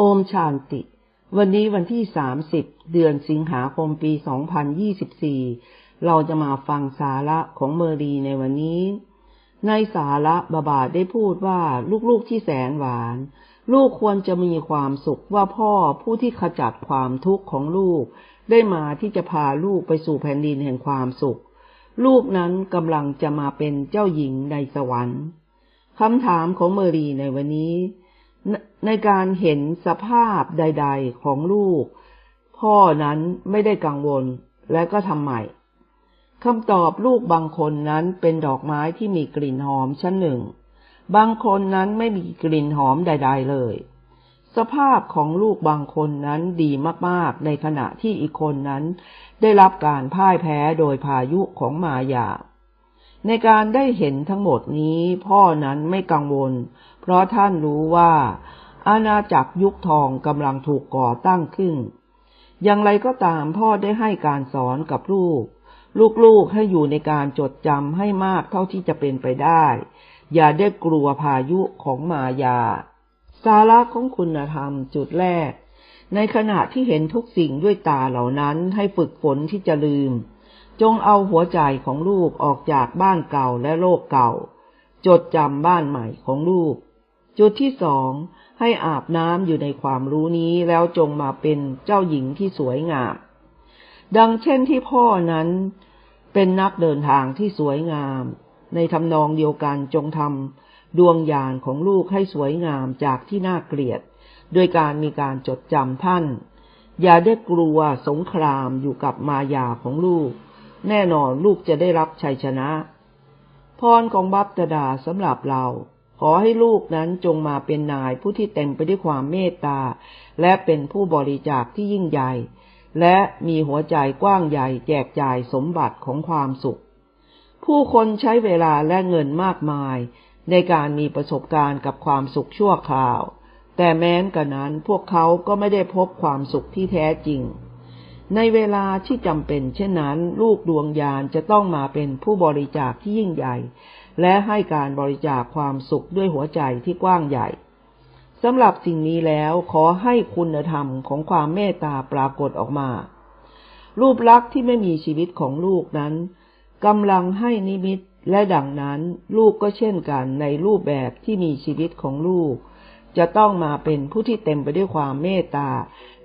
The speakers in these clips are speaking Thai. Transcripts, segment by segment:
โอมชานติ วันนี้วันที่ 30 เดือนสิงหาคมปี 2024 เราจะมาฟังสาระของเมอรีในวันนี้ ในสาระบาบาได้พูดว่าลูกๆที่แสนหวาน ลูกควรจะมีความสุขว่าพ่อผู้ที่ขจัดความทุกข์ของลูก ได้มาที่จะพาลูกไปสู่แผ่นดินแห่งความสุข ลูกนั้นกำลังจะมาเป็นเจ้าหญิงในสวรรค์คำถามของเมอรีในวันนี้ ในการเห็นสภาพใด ๆ ของลูก พ่อนั้นไม่ได้กังวลและก็ทำใหม่คำตอบลูกบางคนนั้นเป็นดอกไม้ที่มีกลิ่นหอมชั้นหนึ่ง บางคนนั้นไม่มีกลิ่นหอมใด ๆ เลย สภาพของลูกบางคนนั้นดีมากๆ ในขณะที่อีกคนนั้น ได้รับการพ่ายแพ้โดยพายุของมายา ในการได้เห็นทั้งหมดนี้พ่อนั้นไม่กังวล เพราะท่านรู้ว่า อาณาจักรยุคทองกำลังถูกก่อตั้งขึ้น อย่างไรก็ตามพ่อได้ให้การสอนกับลูก ลูกๆให้อยู่ในการจดจำให้มากเท่าที่จะเป็นไปได้ อย่าได้กลัวพายุของมายา สาระของคุณธรรมจุดแรก ในขณะที่เห็นทุกสิ่งด้วยตาเหล่านั้นให้ฝึกฝนที่จะลืม จงเอาหัวใจของลูกออกจากบ้านเก่าและโลกเก่า จดจำบ้านใหม่ของลูก จุดที่สองให้อาบน้ำอยู่ในความรู้นี้แล้วจงมาเป็นเจ้าหญิงที่สวยงาม ดังเช่นที่พ่อนั้นเป็นนักเดินทางที่สวยงาม ในทำนองเดียวกันจงทำดวงญาณของลูกให้สวยงามจากที่น่าเกลียด โดยการมีการจดจำท่าน อย่าได้กลัวสงครามอยู่กับมายาของลูก แน่นอนลูกจะได้รับชัยชนะ พรของบัพตดาสำหรับเรา ขอให้ลูกนั้นจงมาเป็นนายผู้ที่เต็มไปด้วยความเมตตา และเป็นผู้บริจาคที่ยิ่งใหญ่ และมีหัวใจกว้างใหญ่แจกจ่ายสมบัติของความสุข ผู้คนใช้เวลาและเงินมากมาย ในการมีประสบการณ์กับความสุขชั่วคราว แต่แม้นกระนั้นพวกเขาก็ไม่ได้พบความสุขที่แท้จริง ในเวลาที่จำเป็นเช่นนั้น ลูกดวงยานจะต้องมาเป็นผู้บริจาคที่ยิ่งใหญ่ และให้การบริจาคความสุขด้วยหัวใจที่กว้างใหญ่สำหรับสิ่งนี้แล้วขอให้คุณธรรมของความเมตตาปรากฏออกมา รูปลักษณ์ที่ไม่มีชีวิตของลูกนั้นกำลังให้นิมิตและดังนั้น ลูกก็เช่นกันในรูปแบบที่มีชีวิตของลูก จะต้องมาเป็นผู้ที่เต็มไปด้วยความเมตตา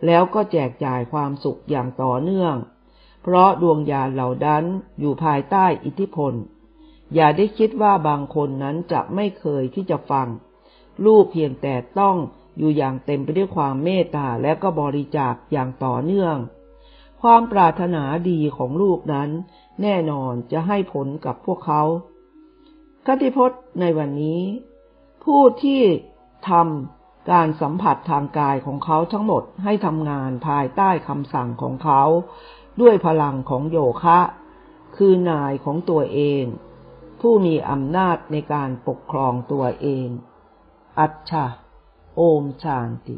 แล้วก็แจกจ่ายความสุขอย่างต่อเนื่อง เพราะดวงญาณเหล่านั้นอยู่ภายใต้อิทธิพล อย่าได้คิดว่าบางคนนั้นจะไม่เคยที่จะฟัง ลูกเพียงแต่ต้องอยู่อย่างเต็มไปด้วยความเมตตาและก็บริจาคอย่างต่อเนื่อง ความปรารถนาดีของลูกนั้น แน่นอนจะให้ผลกับพวกเขาคติพจน์ในวันนี้ ผู้ที่ ทำการสัมผัสทางกายของเขาทั้งหมดให้ทำงานภายใต้คำสั่งของเขา ด้วยพลังของโยคะ คือนายของตัวเอง ผู้มีอำนาจในการปกครองตัวเอง อัจฉะโอมชานติ